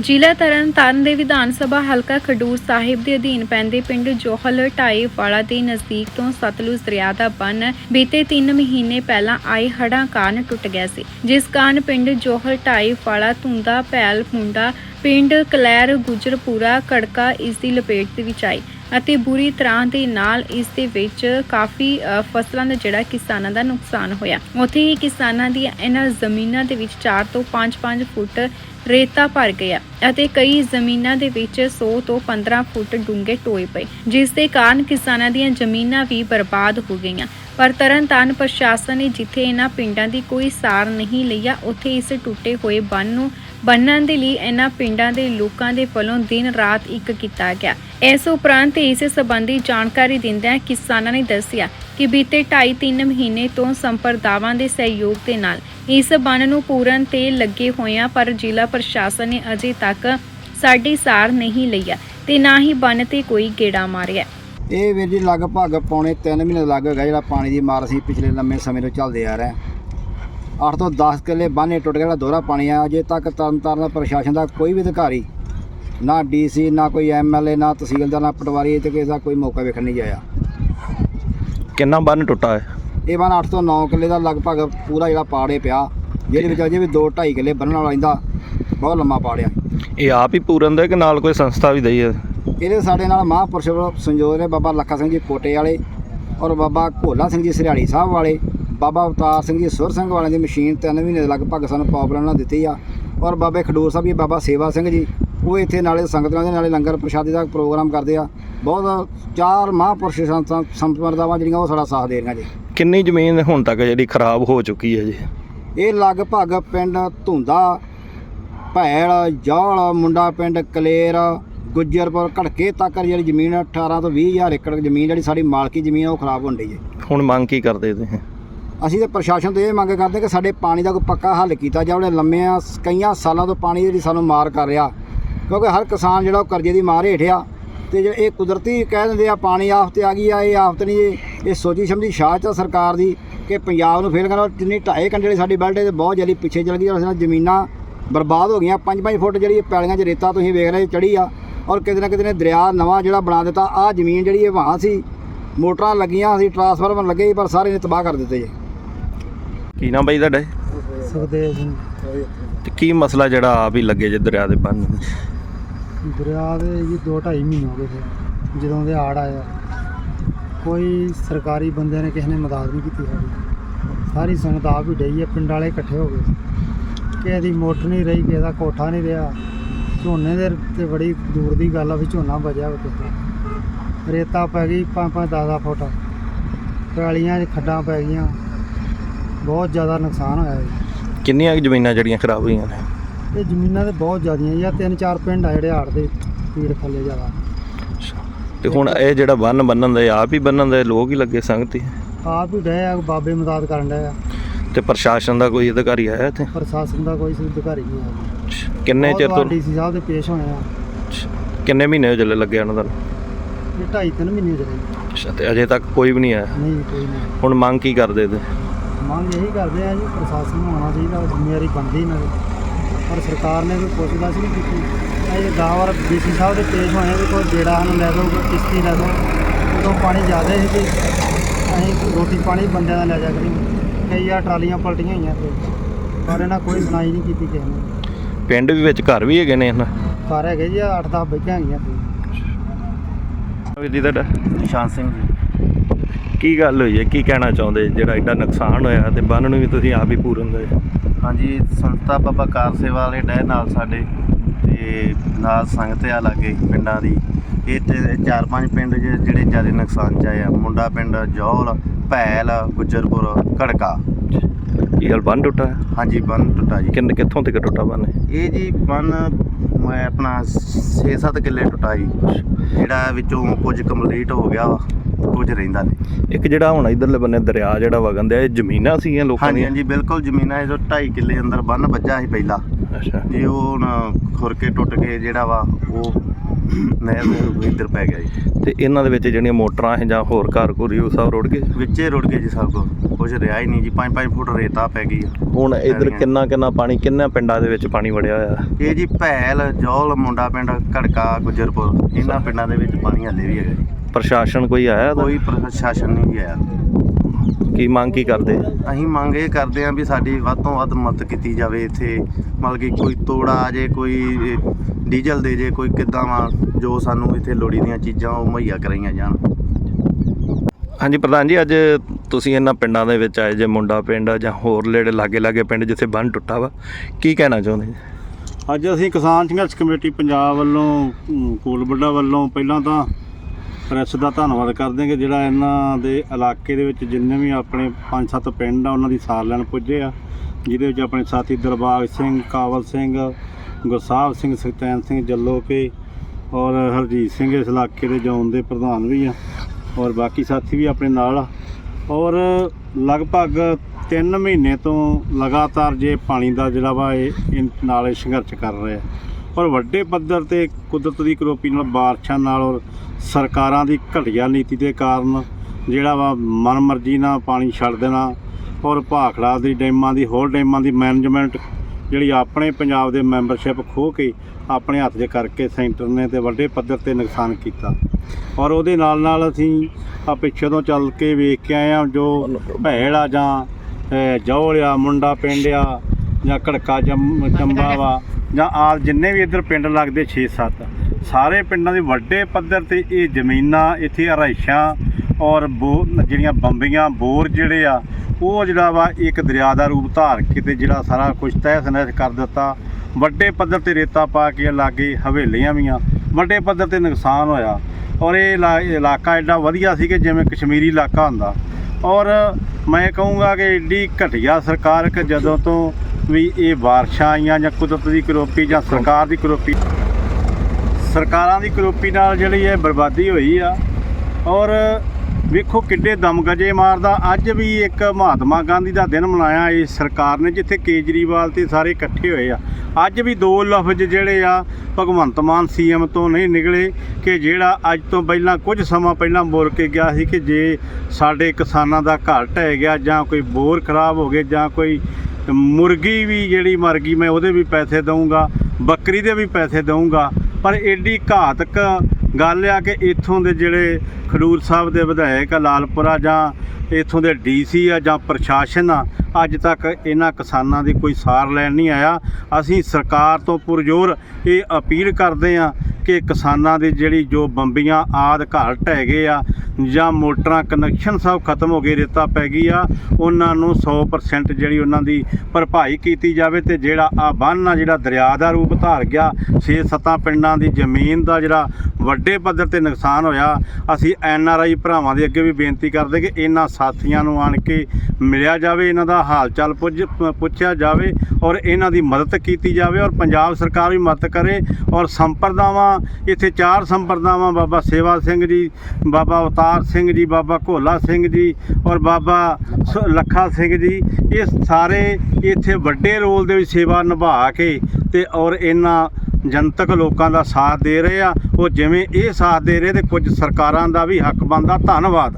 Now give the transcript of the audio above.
ਜ਼ਿਲ੍ਹਾ ਤਰਨਤਾਰਨ ਦੇ ਵਿਧਾਨ ਸਭਾ ਹਲਕਾ ਖਡੂਰ ਸਾਹਿਬ ਦੇ ਅਧੀਨ ਪੈਂਦੇ ਪਿੰਡ ਜੋਹਲ ਢਾਈ ਦੇ ਨਜ਼ਦੀਕ ਤੋਂ ਸਤਲੁਜ ਦਰਿਆ ਦਾ ਬੰਨ ਬੀਤੇ 3 ਮਹੀਨੇ ਪਹਿਲਾਂ ਆਏ ਹੜ੍ਹਾਂ ਕਾਰਨ ਟੁੱਟ ਗਿਆ ਸੀ, ਜਿਸ ਕਾਰਨ ਪਿੰਡ ਜੋਹਲ ਢਾਈ ਵਾਲਾ ਪੈਲ ਮੁੰਡਾ, ਪਿੰਡ ਕਲੈਰ, ਗੁਜਰਪੂਰਾ, ਕੜਕਾ ਇਸ ਦੀ ਲਪੇਟ ਦੇ ਵਿੱਚ ਆਈ ਅਤੇ ਬੁਰੀ ਤਰ੍ਹਾਂ ਦੇ ਨਾਲ ਇਸ ਦੇ ਵਿੱਚ ਕਾਫੀ ਫਸਲਾਂ ਦਾ ਜਿਹੜਾ ਕਿਸਾਨਾਂ ਦਾ ਨੁਕਸਾਨ ਹੋਇਆ। ਉੱਥੇ ਹੀ ਕਿਸਾਨਾਂ ਦੀ ਇਹਨਾਂ ਜ਼ਮੀਨਾਂ ਦੇ ਵਿੱਚ 4 ਤੋਂ 5-5 ਫੁੱਟ ਰੇਤਾ ਭਰ ਗਿਆ ਅਤੇ ਕਈ ਜ਼ਮੀਨਾਂ ਦੇ ਵਿੱਚ 100 ਤੋਂ 15 ਫੁੱਟ ਡੂੰਘੇ ਟੋਏ ਪਏ, ਜਿਸ ਦੇ ਕਾਰਨ ਕਿਸਾਨਾਂ ਦੀਆਂ ਜ਼ਮੀਨਾਂ ਵੀ ਬਰਬਾਦ ਹੋ ਗਈਆਂ। ਪਰ ਤਰਨਤਾਰਨ ਪ੍ਰਸ਼ਾਸਨ ਨੇ ਜਿੱਥੇ ਇਹਨਾਂ ਪਿੰਡਾਂ ਦੀ ਕੋਈ ਸਾਰ ਨਹੀਂ ਲਈਆ ਉੱਥੇ ਇਸ ਟੁੱਟੇ ਹੋਏ ਬੰਨ ਨੂੰ ਬੰਨਣ ਦੇ ਲਈ ਇਹਨਾਂ ਪਿੰਡਾਂ ਦੇ ਲੋਕਾਂ ਦੇ ਵੱਲੋਂ ਦਿਨ ਰਾਤ ਇੱਕ ਕੀਤਾ ਗਿਆ। ਇਸ ਉਪਰੰਤ ਇਸ ਸੰਬੰਧੀ ਜਾਣਕਾਰੀ ਦਿੰਦਿਆਂ ਕਿਸਾਨਾਂ ਨੇ ਦੱਸਿਆ ਕਿ ਬੀਤੇ 2.5-3 ਮਹੀਨੇ ਤੋਂ ਸੰਪਰਦਾਵਾਂ ਦੇ ਸਹਿਯੋਗ ਦੇ ਨਾਲ ਇਸ ਬੰਨ ਨੂੰ ਪੂਰਨ ਤੇ ਲੱਗੇ ਹੋਇਆਂ ਪਰ ਜ਼ਿਲ੍ਹਾ ਪ੍ਰਸ਼ਾਸਨ ਨੇ ਅਜੇ ਤੱਕ ਸਾਡੀ ਸਾਰ ਨਹੀਂ ਲਈਆ ਤੇ ਨਾ ਹੀ ਬੰਨ ਤੇ ਕੋਈ ਗੇੜਾ ਮਾਰਿਆ। ਇਹ ਵੀਰ ਜੀ ਲਗਭਗ ਪੌਣੇ 3 ਮਹੀਨੇ ਲੱਗ ਗਏ ਜਿਹੜਾ ਪਾਣੀ ਦੀ ਮਾਰ ਸੀ ਪਿਛਲੇ ਲੰਮੇ ਸਮੇਂ ਤੋਂ ਚੱਲਦੇ ਆ ਰਿਹਾ 8 ਤੋਂ 10 ਕਿੱਲੇ ਬੰਨੇ ਟੁੱਟ ਗਿਆ ਜਿਹੜਾ ਦੋਹਰਾ ਪਾਣੀ ਆ। ਅਜੇ ਤੱਕ ਤਰਨਤਾਰਨ ਪ੍ਰਸ਼ਾਸਨ ਦਾ ਕੋਈ ਵੀ ਅਧਿਕਾਰੀ ਨਾ ਡੀਸੀ ਨਾ ਕੋਈ ਐਮਐਲਏ ਨਾ ਤਹਿਸੀਲਦਾਰ ਨਾ ਪਟਵਾਰੀ ਤੇ ਕਿਸੇ ਦਾ ਕੋਈ ਮੌਕਾ ਵੇਖਣ ਨਹੀਂ ਆਇਆ ਕਿੰਨਾ ਬੰਨ ਟੁੱਟਾ ਹੈ? ਇਹ ਬੰਨ 8 ਤੋਂ 9 ਕਿੱਲੇ ਦਾ ਲਗਭਗ ਪੂਰਾ ਜਿਹੜਾ ਪਾੜੇ ਪਿਆ ਜਿਹਦੇ ਵਿੱਚ ਅਜੇ ਵੀ 2 2.5 ਕਿੱਲੇ ਬੰਨਣ ਵਾਲਾ ਇਹਦਾ ਬਹੁਤ ਲੰਮਾ ਪਾੜਿਆ। ਇਹ ਆਪ ਹੀ ਪੂਰਨ ਦਾ ਕਿ ਨਾਲ ਕੋਈ ਸੰਸਥਾ ਵੀ ਦਈ ਹੈ? ਇਹਦੇ ਸਾਡੇ ਨਾਲ ਮਹਾਂਪੁਰਸ਼ ਸੰਜੋਗ ਨੇ ਬਾਬਾ ਲੱਖਾ ਸਿੰਘ ਜੀ ਕੋਟੇ ਵਾਲੇ ਔਰ ਬਾਬਾ ਘੋਲਾ ਸਿੰਘ ਜੀ ਸਰਿਆੜੀ ਸਾਹਿਬ ਵਾਲੇ ਬਾਬਾ ਅਵਤਾਰ ਸਿੰਘ ਜੀ ਸੁਰ ਸਿੰਘ ਵਾਲਿਆਂ ਦੀ ਮਸ਼ੀਨ ਤਿੰਨ ਮਹੀਨੇ ਲਗਭਗ ਸਾਨੂੰ ਪ੍ਰੋਬਲਮ ਨਾਲ ਦਿੱਤੀ ਆ। ਔਰ ਬਾਬੇ ਖਡੂਰ ਸਾਹਿਬ ਜੀ ਬਾਬਾ ਸੇਵਾ ਸਿੰਘ ਜੀ ਉਹ ਇੱਥੇ ਨਾਲੇ ਸੰਗਤਾਂ ਦੇ ਨਾਲੇ ਲੰਗਰ ਪ੍ਰਸ਼ਾਦੀ ਦਾ ਪ੍ਰੋਗਰਾਮ ਕਰਦੇ ਆ। ਬਹੁਤ ਚਾਰ ਮਹਾਂਪੁਰਸ਼ ਸੰਤਾਂ ਸੰਪਰਦਾਵਾਂ ਜਿਹੜੀਆਂ ਉਹ ਸਾਡਾ ਸਾਥ ਦੇ ਰਹੀਆਂ ਜੀ। ਕਿੰਨੀ ਜ਼ਮੀਨ ਹੁਣ ਤੱਕ ਜਿਹੜੀ ਖਰਾਬ ਹੋ ਚੁੱਕੀ ਹੈ ਜੀ? ਇਹ ਲਗਭਗ ਪਿੰਡ ਧੁੰਦਾ ਭੈਲ ਜੌਲ ਮੁੰਡਾ ਪਿੰਡ ਕਲੇਰ ਗੁੱਜਰਪੁਰ ਘੜਕੇ ਤੱਕ ਜਿਹੜੀ ਜ਼ਮੀਨ 18 ਤੋਂ 20 ਹਜ਼ਾਰ ਏਕੜ ਜ਼ਮੀਨ ਜਿਹੜੀ ਸਾਡੀ ਮਾਲਕੀ ਜ਼ਮੀਨ ਆ ਉਹ ਖਰਾਬ ਹੋਣ ਡਈ ਹੈ। ਹੁਣ ਮੰਗ ਕੀ ਕਰਦੇ ਤੁਸੀਂ? ਅਸੀਂ ਤੇ ਪ੍ਰਸ਼ਾਸਨ ਤੋਂ ਇਹ ਮੰਗ ਕਰਦੇ ਕਿ ਸਾਡੇ ਪਾਣੀ ਦਾ ਕੋਈ ਪੱਕਾ ਹੱਲ ਕੀਤਾ ਜਾਵੇ। ਲੰਮੇ ਆ ਕਈਆਂ ਸਾਲਾਂ ਤੋਂ ਪਾਣੀ ਜਿਹੜੀ ਸਾਨੂੰ ਮਾਰ ਕਰ ਰਿਹਾ ਕਿਉਂਕਿ ਹਰ ਕਿਸਾਨ ਜਿਹੜਾ ਉਹ ਕਰਜ਼ੇ ਦੀ ਮਾਰ ਹੇਠ ਆ ਤੇ ਜੇ ਇਹ ਕੁਦਰਤੀ ਕਹਿ ਦਿੰਦੇ ਆ ਪਾਣੀ ਆਫਤ ਆ ਗਈ ਆ ਇਹ ਆਫਤ ਨਹੀਂ ਇਹ ਇਹ ਸੋਚੀ ਸਮਝੀ ਸ਼ਾਹਤ ਆ ਸਰਕਾਰ ਦੀ ਕਿ ਪੰਜਾਬ ਨੂੰ ਫੇਲ ਕਰਨਾ ਜਿੰਨੀ ਢਾਏ ਕੰਡੇ ਵਾਲੀ ਸਾਡੀ ਬੈਲਟ ਤੇ ਬਹੁਤ ਜਲਦੀ ਪਿੱਛੇ ਚਲ ਗਈ ਔਰ ਨਾਲ ਜ਼ਮੀਨਾਂ ਬਰਬਾਦ ਹੋ ਗਈਆਂ। 5-5 ਫੁੱਟ ਜਿਹੜੀ ਪੈਲੀਆਂ 'ਚ ਰੇਤਾ ਤੁਸੀਂ ਵੇਖ ਰਹੇ ਚੜੀ ਆ। ਔਰ ਕਿਤੇ ਨਾ ਕਿਤੇ ਨੇ ਦਰਿਆ ਨਵਾਂ ਜਿਹੜਾ ਬਣਾ ਦਿੱਤਾ ਆ ਜ਼ਮੀਨ ਜਿਹੜੀ ਇਹ ਵਾਂ ਸੀ ਮੋਟਰਾਂ ਲੱਗੀਆਂ ਸੀ ਟਰਾਂਸਫਾਰਮਰ ਲੱਗੇ ਸੀ, ਪਰ ਸਾਰੇ ਨੇ ਤਬਾਹ ਕਰ ਦਿੱਤੇ ਜੀ। ਕੀ ਨਾਮ ਬਾਈ ਤੁਹਾਡਾ? ਸੁਖਦੇਵ ਸਿੰਘ। ਤੇ ਕੀ ਮਸਲਾ ਜਿਹੜਾ ਆਪ ਹੀ ਲੱਗੇ ਜੇ ਦਰਿਆ ਦੇ ਬੰਨ? ਦਰਿਆ ਦੇ ਜੀ 2.5 ਮਹੀਨੇ ਹੋ ਗਏ ਫਿਰ, ਜਦੋਂ ਦੇ ਆੜ ਆਇਆ। ਕੋਈ ਸਰਕਾਰੀ ਬੰਦਿਆਂ ਨੇ ਕਿਸੇ ਨੇ ਮਦਦ ਨਹੀਂ ਕੀਤੀ ਸਾਡੀ ਸਾਰੀ ਸੰਗਤ ਆਪ ਹੀ ਡਈ ਹੈ ਪਿੰਡ ਵਾਲੇ ਇਕੱਠੇ ਹੋ ਗਏ। ਕਿਸੇ ਦੀ ਮੋਟਰ ਨਹੀਂ ਰਹੀ, ਕਿਸੇ ਦਾ ਕੋਠਾ ਨਹੀਂ ਰਿਹਾ। ਝੋਨੇ ਦੇ ਤੇ ਬੜੀ ਦੂਰ ਦੀ ਗੱਲ ਆ ਵੀ ਝੋਨਾ ਬਜਿਆ ਵਾ ਕਿਸੇ ਰੇਤਾ ਪੈ ਗਈ 5-5 10 ਫੁੱਟ। ਟਰਾਲੀਆਂ 'ਚ ਖੱਡਾਂ ਪੈ ਗਈਆਂ। ਬਹੁਤ ਜ਼ਿਆਦਾ ਨੁਕਸਾਨ ਹੋਇਆ ਜੀ। ਕਿੰਨੀਆਂ ਕੁ ਜ਼ਮੀਨਾਂ ਜਿਹੜੀਆਂ ਖਰਾਬ ਹੋਈਆਂ ਨੇ? ਇਹ ਜ਼ਮੀਨਾਂ ਤੇ ਬਹੁਤ ਜ਼ਿਆਦੀਆਂ ਜਾਂ। ਤਿੰਨ ਚਾਰ ਪਿੰਡ ਆ ਜਿਹੜੇ ਹਾੜ ਦੇ ਪੀੜ ਥੱਲੇ ਜ਼ਿਆਦਾ। ਤੇ ਹੁਣ ਇਹ ਜਿਹੜਾ ਬੰਨ ਬੰਨਣ ਦਾ ਇਹ ਆਪ ਹੀ ਬੰਨਣ ਦੇ ਲੋਕ ਹੀ ਲੱਗੇ ਸੰਗਤੀ। ਆਪ ਹੀ ਡਏ ਆ ਬਾਬੇ ਮਦਦ ਕਰਨ ਡਏ ਆ। ਤੇ ਪ੍ਰਸ਼ਾਸਨ ਦਾ ਕੋਈ ਅਧਿਕਾਰੀ ਆਇਆ ਇੱਥੇ? ਪ੍ਰਸ਼ਾਸਨ ਦਾ ਕੋਈ ਅਧਿਕਾਰੀ ਨਹੀਂ ਆਇਆ। ਕਿੰਨੇ ਚਿਰ ਤੋਂ? ਡੀਸੀ ਸਾਹਿਬ ਦੇ ਪੇਸ਼ ਹੋਏ ਆ। ਕਿੰਨੇ ਮਹੀਨੇ ਹੋ ਚੱਲੇ ਲੱਗੇ ਉਹਨਾਂ ਦਾ? ਇਹ ਢਾਈ ਤਿੰਨ ਮਹੀਨੇ ਚ ਰਹੇ ਅੱਛਾ ਤੇ ਅਜੇ ਤੱਕ ਕੋਈ ਵੀ ਨਹੀਂ ਆਇਆ? ਨਹੀਂ ਕੋਈ ਨਹੀਂ। ਹੁਣ ਮੰਗ ਕੀ ਕਰਦੇ ਤੇ ਮੰਗ ਇਹੀ ਕਰਦੇ ਆ ਜੀ ਪ੍ਰਸ਼ਾਸਨ ਨੂੰ ਆਉਣਾ ਚਾਹੀਦਾ ਜ਼ਿੰਮੇਵਾਰੀ ਬਣਦੀ ਨਾ ਪਰ ਸਰਕਾਰ ਨੇ ਕੋਈ ਪੁੱਛਦਾ ਸੀ ਨਹੀਂ ਕੀਤੀ ਇਹ ਗਾਵਰ ਡੀਸੀ ਸਾਹਿਬ ਦੇ ਪੇਸ਼ ਹੋਏ ਵੀ ਕੋਈ ਜਿਹੜਾ ਸਾਨੂੰ ਲੈ ਦਿਓ ਕੋਈ ਕਿਸ਼ਤੀ ਲੈ ਦਿਓ ਉਦੋਂ ਪਾਣੀ ਜ਼ਿਆਦਾ ਸੀ ਤੇ ਅਸੀਂ ਰੋਟੀ ਪਾਣੀ ਬੰਦਿਆਂ ਦਾ ਲੈ ਜਾ ਕਰੀ ਕਈ ਆ ਟਰਾਲੀਆਂ ਪਲਟੀਆਂ ਹੋਈਆਂ ਤੇ ਪਰ ਇਹਨਾਂ ਕੋਈ ਸੁਣਾਈ ਨਹੀਂ ਕੀਤੀ ਕਿਸੇ ਨੇ। ਪਿੰਡ ਵੀ ਵਿੱਚ ਘਰ ਵੀ ਹੈਗੇ ਨੇ ਇਹਨਾਂ? ਘਰ ਹੈਗੇ ਜੀ 8-10 ਬੈਠਾਂ ਹੈਗੀਆਂ ਤੇ। ਵੀਰ ਜੀ ਤੁਹਾਡਾ? ਨਿਸ਼ਾਨ ਸਿੰਘ ਜੀ। ਕੀ ਗੱਲ ਹੋਈ ਹੈ? ਕੀ ਕਹਿਣਾ ਚਾਹੁੰਦੇ? ਜਿਹੜਾ ਐਡਾ ਨੁਕਸਾਨ ਹੋਇਆ ਤੇ ਬੰਨ ਨੂੰ ਵੀ ਤੁਸੀਂ ਆਪ ਹੀ ਪੂਰਨ ਦੇ ਹਾਂਜੀ ਸੰਸਥਾ ਬਾਬਾ ਕਾਰ ਸੇਵਾ ਵਾਲੇ ਡੈ ਨਾਲ ਸਾਡੇ ਤੇ ਨਾਲ ਸੰਗਤ ਆ ਲਾਗੇ ਪਿੰਡਾਂ ਦੀ। ਇਹ ਤੇ ਚਾਰ ਪੰਜ ਪਿੰਡ ਜਿਹੜੇ ਜ਼ਿਆਦਾ ਨੁਕਸਾਨ ਚ ਆਏ ਆ। ਮੁੰਡਾ ਪਿੰਡ ਜੌਲ ਭੈਲ ਗੁੱਜਰਪੁਰ ਘੜਕਾ। ਕੀ ਗੱਲ ਬੰਨ ਟੁੱਟਾ? ਹਾਂਜੀ ਬੰਨ ਟੁੱਟਾ ਜੀ। ਕਿੰਨੇ ਕਿੱਥੋਂ ਤੱਕ ਟੁੱਟਾ ਬੰਨ? ਇਹ? ਇਹ ਜੀ ਬੰਨ ਮੈਂ ਆਪਣਾ 6-7 ਕਿੱਲੇ ਟੁੱਟਾ ਜੀ। ਜਿਹੜਾ ਵਿੱਚੋਂ ਕੁਝ ਕੰਪਲੀਟ ਹੋ ਗਿਆ ਵਾ। ਕੁਝ ਰਹਿੰਦਾ ਨੇ ਇੱਕ ਜਿਹੜਾ ਹੁਣ ਇਧਰਲੇ ਬੰਨੇ ਦਰਿਆ ਜਿਹੜਾ ਵਗਣ ਦਿਆ ਇਹ ਜ਼ਮੀਨਾਂ ਸੀਗੀਆਂ ਲੋਕਾਂ ਹਾਂਜੀ ਦੀਆਂ? ਹਾਂਜੀ ਬਿਲਕੁਲ ਜ਼ਮੀਨਾਂ ਇਹ 2.5 ਕਿੱਲੇ ਅੰਦਰ ਬੰਨ ਵੱਜਾ ਸੀ ਪਹਿਲਾਂ। ਅੱਛਾ। ਜੇ ਉਹ ਹੁਣ ਖੁਰ ਕੇ ਟੁੱਟ ਕੇ ਜਿਹੜਾ ਵਾ ਉਹ ਨਹਿਰ ਦੇ ਇੱਧਰ ਪੈ ਗਿਆ ਜੀ। ਤੇ ਇਹਨਾਂ ਦੇ ਵਿੱਚ ਜਿਹੜੀਆਂ ਮੋਟਰਾਂ ਹੈ ਜਾਂ ਹੋਰ ਘਰ ਘੁਰ ਉਹ ਸਭ ਰੁੜ ਗਏ? ਵਿੱਚੇ ਰੁੜ ਗਏ ਜੀ ਸਭ ਕੁਛ। ਕੁਝ ਰਿਹਾ ਹੀ ਨਹੀਂ ਜੀ 5-5 ਫੁੱਟ ਰੇਤਾ ਪੈ ਗਈ ਆ। ਹੁਣ ਇੱਧਰ ਕਿੰਨਾ ਕਿੰਨਾ ਪਾਣੀ ਕਿੰਨਾ ਪਿੰਡਾਂ ਦੇ ਵਿੱਚ ਪਾਣੀ ਵੜਿਆ ਹੋਇਆ? ਇਹ ਜੀ ਭੈਲ ਜੌਲ ਮੁੰਡਾ ਪਿੰਡ ਘੜਕਾ ਗੁਜਰਪੁਰ ਇਹਨਾਂ ਪਿੰਡਾਂ ਦੇ ਵਿੱਚ ਪਾਣੀ ਹਲੇ ਵੀ ਹੈਗਾ ਜੀ। ਪ੍ਰਸ਼ਾਸਨ ਕੋਈ ਆਇਆ? ਕੋਈ ਪ੍ਰਸ਼ਾਸਨ ਨਹੀਂ ਆਇਆ ਕੀ ਮੰਗ ਕੀ ਕਰਦੇ ਅਸੀਂ ਮੰਗ ਇਹ ਕਰਦੇ ਹਾਂ ਵੀ ਸਾਡੀ ਵੱਧ ਤੋਂ ਵੱਧ ਮਦਦ ਕੀਤੀ ਜਾਵੇ ਇੱਥੇ ਮਤਲਬ ਕਿ ਕੋਈ ਤੋੜਾ ਆ ਜੇ ਕੋਈ ਡੀਜ਼ਲ ਦੇ ਜੇ ਕੋਈ ਕਿੱਦਾਂ ਵਾ ਜੋ ਸਾਨੂੰ ਇੱਥੇ ਲੋੜੀ ਦੀਆਂ ਚੀਜ਼ਾਂ ਉਹ ਮੁਹੱਈਆ ਕਰਾਈਆਂ ਜਾਣ ਹਾਂਜੀ ਪ੍ਰਧਾਨ ਜੀ ਅੱਜ ਤੁਸੀਂ ਇਹਨਾਂ ਪਿੰਡਾਂ ਦੇ ਵਿੱਚ ਆਏ ਜੇ ਮੁੰਡਾ ਪਿੰਡ ਜਾਂ ਹੋਰ ਲੇੜੇ ਲਾਗੇ ਲਾਗੇ ਪਿੰਡ ਜਿੱਥੇ ਬੰਨ ਟੁੱਟਾ ਵਾ ਕੀ ਕਹਿਣਾ ਚਾਹੁੰਦੇ ਜੀ? ਅੱਜ ਅਸੀਂ ਕਿਸਾਨ ਸੰਘਰਸ਼ ਕਮੇਟੀ ਪੰਜਾਬ ਵੱਲੋਂ ਅਮ, ਕੋਲਬੱਡਾ ਵੱਲੋਂ ਪਹਿਲਾਂ ਤਾਂ ਪ੍ਰੈਸ ਦਾ ਧੰਨਵਾਦ ਕਰਦੇ ਹਾਂ ਕਿ ਜਿਹੜਾ ਇਹਨਾਂ ਦੇ ਇਲਾਕੇ ਦੇ ਵਿੱਚ ਜਿੰਨੇ ਵੀ ਆਪਣੇ ਪੰਜ ਸੱਤ ਪਿੰਡ ਆ, ਉਹਨਾਂ ਦੀ ਸਾਰ ਲੈਣ ਪੁੱਜੇ ਆ, ਜਿਹਦੇ ਵਿੱਚ ਆਪਣੇ ਸਾਥੀ ਦਿਲਬਾਗ ਸਿੰਘ, ਕਾਵਲ ਸਿੰਘ, ਗੁਰਸਾਹਿਬ ਸਿੰਘ ਸੁਖਚੈਨ ਸਿੰਘ ਜੱਲੋਕੇ ਔਰ ਹਰਜੀਤ ਸਿੰਘ ਇਸ ਇਲਾਕੇ ਦੇ ਜੌਨ ਦੇ ਪ੍ਰਧਾਨ ਵੀ ਆ ਔਰ ਬਾਕੀ ਸਾਥੀ ਵੀ ਆਪਣੇ ਨਾਲ ਆ। ਔਰ ਲਗਭਗ 3 ਮਹੀਨੇ ਤੋਂ ਲਗਾਤਾਰ ਜੇ ਪਾਣੀ ਦਾ ਜਿਹੜਾ ਵਾ ਇਹ ਇਹ ਨਾਲ ਸੰਘਰਸ਼ ਕਰ ਰਿਹਾ ਔਰ ਵੱਡੇ ਪੱਧਰ ਤੇ ਕੁਦਰਤ ਦੀ ਕਰੋਪੀ ਨਾਲ ਬਾਰਿਸ਼ਾਂ ਨਾਲ ਔਰ ਸਰਕਾਰਾਂ ਦੀ ਘਟੀਆ ਨੀਤੀ ਦੇ ਕਾਰਨ ਜਿਹੜਾ ਵਾ ਮਨਮਰਜ਼ੀ ਨਾਲ ਪਾਣੀ ਛੱਡ ਦੇਣਾ ਔਰ ਭਾਖੜਾ ਦੀ ਡੈਮਾਂ ਦੀ ਹੋਰ ਡੈਮਾਂ ਦੀ ਮੈਨੇਜਮੈਂਟ ਜਿਹੜੀ ਆਪਣੇ ਪੰਜਾਬ ਦੇ ਮੈਂਬਰਸ਼ਿਪ ਖੋਹ ਕੇ ਆਪਣੇ ਹੱਥ 'ਚ ਕਰਕੇ ਸੈਂਟਰ ਨੇ ਤੇ ਵੱਡੇ ਪੱਧਰ ਤੇ ਨੁਕਸਾਨ ਕੀਤਾ। ਔਰ ਉਹਦੇ ਨਾਲ ਨਾਲ ਅਸੀਂ ਆ ਪਿੱਛੇ ਤੋਂ ਚੱਲ ਕੇ ਵੇਖ ਕੇ ਆਏ ਆ ਜੋ ਭੈੜ ਆ ਜਾਂ ਜੌਲ ਆ ਮੁੰਡਾ ਪਿੰਡ ਆ ਜਾਂ ਘੜਕਾ ਜੰਮ ਚੰਬਾ ਵਾ ਜਾਂ ਆ ਜਿੰਨੇ ਵੀ ਇੱਧਰ ਪਿੰਡ ਲੱਗਦੇ 6-7 ਸਾਰੇ ਪਿੰਡਾਂ ਦੇ ਵੱਡੇ ਪੱਧਰ ਤੇ ਇਹ ਜ਼ਮੀਨਾਂ ਇੱਥੇ ਆਰਾਇਸ਼ਾਂ ਔਰ ਬੋ ਜਿਹੜੀਆਂ ਬੰਬੀਆਂ, ਬੋਰ ਜਿਹੜੇ ਆ, ਉਹ ਜਿਹੜਾ ਵਾ ਇੱਕ ਦਰਿਆ ਦਾ ਰੂਪ ਧਾਰ ਕੇ ਤੇ ਜਿਹੜਾ ਸਾਰਾ ਕੁਝ ਤਹਿਸ ਨਹਿਸ ਕਰ ਦਿੱਤਾ। ਵੱਡੇ ਪੱਧਰ ਤੇ ਰੇਤਾ ਪਾ ਕੇ ਲਾਗੇ ਹਵੇਲੀਆਂ ਵੀ ਵੱਡੇ ਪੱਧਰ ਤੇ ਨੁਕਸਾਨ ਹੋਇਆ। ਔਰ ਇਹ ਇਲਾ- ਇਲਾਕਾ ਐਡਾ ਵਧੀਆ ਸੀ ਕਿ ਜਿਵੇਂ ਕਸ਼ਮੀਰੀ ਇਲਾਕਾ ਹੁੰਦਾ। ਔਰ ਮੈਂ ਕਹੂੰਗਾ ਕਿ ਏਡੀ ਘਟੀਆ ਸਰਕਾਰ ਕਿ ਜਦੋਂ ਤੋਂ ਵੀ ਇਹ ਬਾਰਿਸ਼ਾਂ ਆਈਆਂ ਜਾਂ ਕੁਦਰਤ ਦੀ ਕਰੋਪੀ ਜਾਂ ਸਰਕਾਰ ਦੀ ਕਰੋਪੀ। ਸਰਕਾਰਾਂ ਦੀ ਕਰੋਪੀ ਨਾਲ ਜਿਹੜੀ ਇਹ ਬਰਬਾਦੀ ਹੋਈ ਆ। ਔਰ ਵੇਖੋ ਕਿੱਡੇ ਦਮ ਗਜੇ ਮਾਰਦਾ। ਅੱਜ ਵੀ ਇੱਕ ਮਹਾਤਮਾ ਗਾਂਧੀ ਦਾ ਦਿਨ ਮਨਾਇਆ ਇਸ ਸਰਕਾਰ ਨੇ, ਜਿੱਥੇ ਕੇਜਰੀਵਾਲ ਤੇ ਸਾਰੇ ਇਕੱਠੇ ਹੋਏ ਆ। ਅੱਜ ਵੀ ਦੋ ਲਫ਼ਜ਼ ਜਿਹੜੇ ਆ, ਭਗਵੰਤ ਮਾਨ ਸੀਐਮ ਤੋਂ ਨਹੀਂ ਨਿਕਲੇ ਕਿ ਜਿਹੜਾ ਅੱਜ ਤੋਂ ਪਹਿਲਾਂ, ਕੁਝ ਸਮਾਂ ਪਹਿਲਾਂ ਬੋਲ ਕੇ ਗਿਆ ਸੀ ਕਿ ਜੇ ਸਾਡੇ ਕਿਸਾਨਾਂ ਦਾ ਘਰ ਢਹਿ ਗਿਆ ਜਾਂ ਕੋਈ ਬੋਰ ਖਰਾਬ ਹੋ ਗਏ ਜਾਂ ਕੋਈ ਮੁਰਗੀ ਵੀ ਜਿਹੜੀ ਮਰ ਗਈ, ਮੈਂ ਉਹਦੇ ਵੀ ਪੈਸੇ ਦਊਂਗਾ, ਬੱਕਰੀ ਦੇ ਵੀ ਪੈਸੇ ਦਊਂਗਾ। ਪਰ ਐਡੀ ਘਾਤਕ ਗੱਲ ਆ ਕਿ ਇੱਥੋਂ ਦੇ ਜਿਹੜੇ ਖਡੂਰ ਸਾਹਿਬ ਦੇ ਵਿਧਾਇਕ ਆ, ਲਾਲਪੁਰਾ ਜਾਂ ਇੱਥੋਂ ਦੇ ਡੀਸੀ ਆ ਜਾਂ ਪ੍ਰਸ਼ਾਸਨ ਆ, ਅੱਜ ਤੱਕ ਇਹਨਾਂ ਕਿਸਾਨਾਂ ਦੀ ਕੋਈ ਸਾਰ ਲੈਣ ਨਹੀਂ ਆਇਆ। ਅਸੀਂ ਸਰਕਾਰ ਤੋਂ ਪੁਰਜ਼ੋਰ ਇਹ ਅਪੀਲ ਕਰਦੇ ਆ ਕਿ ਕਿਸਾਨਾਂ ਦੀ ਜਿਹੜੀ ਜੋ ਬੰਬੀਆਂ ਆਦ ਘਰ ਢਹਿ ਗਏ ਆ ਜਾਂ ਮੋਟਰਾਂ ਕਨੈਕਸ਼ਨ ਸਭ ਖਤਮ ਹੋ ਗਏ, ਰੇਤਾ ਪੈ ਗਈ ਆ, ਉਹਨਾਂ ਨੂੰ 100% ਜਿਹੜੀ ਉਹਨਾਂ ਦੀ ਭਰਪਾਈ ਕੀਤੀ ਜਾਵੇ ਤੇ ਜਿਹੜਾ ਆ ਬੰਨ ਆ, ਜਿਹੜਾ ਦਰਿਆ ਦਾ ਰੂਪ ਧਾਰ ਗਿਆ 6-7 ਪਿੰਡਾਂ ਦੀ ਜ਼ਮੀਨ ਦਾ ਜਿਹੜਾ ਵੱਡੇ ਪੱਧਰ ਤੇ ਨੁਕਸਾਨ ਹੋਇਆ। ਅਸੀਂ ਐਨ ਆਰ ਆਈ ਭਰਾਵਾਂ ਦੇ ਅੱਗੇ ਵੀ ਬੇਨਤੀ ਕਰਦੇ ਕਿ ਇਹਨਾਂ ਸਾਥੀਆਂ ਨੂੰ ਆਣ ਕੇ ਮਿਲਿਆ ਜਾਵੇ, ਇਹਨਾਂ ਦਾ ਹਾਲ ਚਾਲ ਪੁੱਜ ਪੁੱਛਿਆ ਜਾਵੇ ਔਰ ਇਹਨਾਂ ਦੀ ਮਦਦ ਕੀਤੀ ਜਾਵੇ ਔਰ ਪੰਜਾਬ ਸਰਕਾਰ ਵੀ ਮਦਦ ਕਰੇ ਔਰ ਸੰਪਰਦਾਵਾਂ, ਇੱਥੇ ਚਾਰ ਸੰਪਰਦਾਵਾਂ, ਬਾਬਾ ਸੇਵਾ ਸਿੰਘ ਜੀ, ਬਾਬਾ ਅਵਤਾਰ ਸਿੰਘ ਜੀ, ਬਾਬਾ ਘੋਲਾ ਸਿੰਘ ਜੀ ਔਰ ਬਾਬਾ ਸ- ਲੱਖਾ ਸਿੰਘ ਜੀ, ਇਹ ਸਾਰੇ ਇੱਥੇ ਵੱਡੇ ਰੋਲ ਦੇ ਵਿੱਚ ਸੇਵਾ ਨਿਭਾ ਕੇ ਤੇ ਔਰ ਇਹਨਾਂ ਜਨਤਕ ਲੋਕਾਂ ਦਾ ਸਾਥ ਦੇ ਰਹੇ ਆ। ਉਹ ਜਿਵੇਂ ਇਹ ਸਾਥ ਦੇ ਰਹੇ ਤੇ ਕੁਝ ਸਰਕਾਰਾਂ ਦਾ ਵੀ ਹੱਕ ਬਣਦਾ। ਧੰਨਵਾਦ।